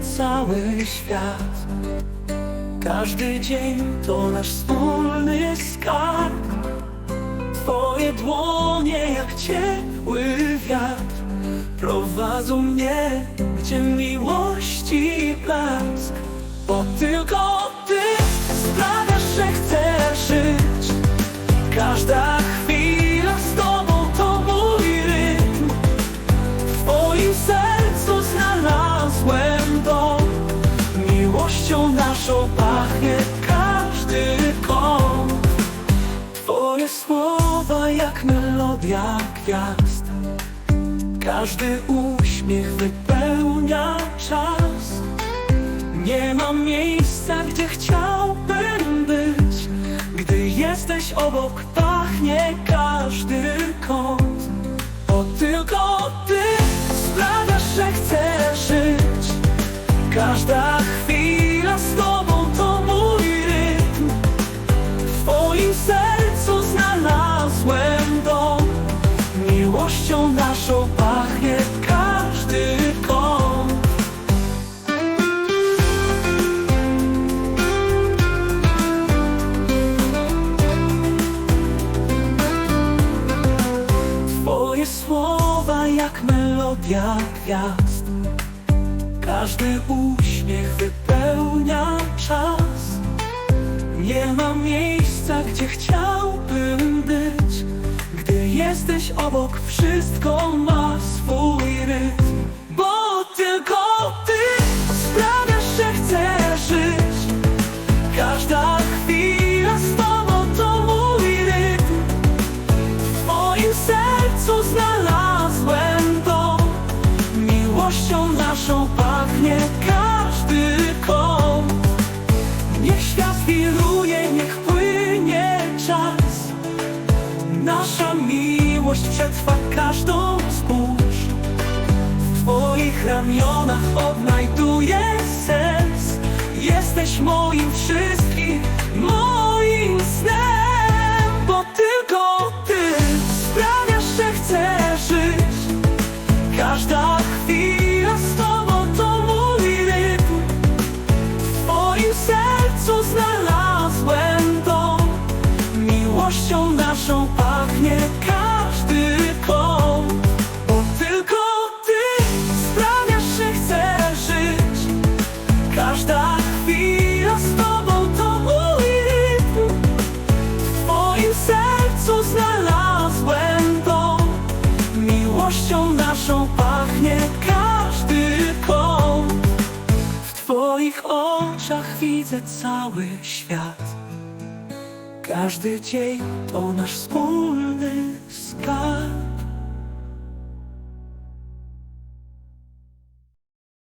cały świat. Każdy dzień to nasz wspólny skarb. Twoje dłonie jak ciepły wiatr Prowadzą mnie, gdzie miłości blask Bo tylko melodia gwiazd. Każdy uśmiech wypełnia czas. Nie ma miejsca, gdzie chciałbym być. Gdy jesteś obok, pachnie każdy kąt. Bo tylko Ty sprawiasz, że chcę żyć. Każda chwila z Tobą to mój rytm. W Twoim sercu Twoje słowa jak melodia gwiazd. Każdy uśmiech wypełnia czas. Nie ma miejsca, gdzie chciałbym być. Gdy jesteś obok, wszystko ma naszą pachnie każdy kąt Niech świat wiruje, niech płynie czas. Nasza miłość przetrwa każdą zbóż W Twoich ramionach odnajduję sens. Jesteś moim wszystkim, Miłością naszą pachnie każdy kąt Bo tylko Ty sprawiasz, że chcę żyć. Każda chwila z Tobą to mój rytm W Twoim sercu znalazłem dom Miłością naszą pachnie każdy kąt W Twoich oczach widzę cały świat Każdy dzień to nasz wspólny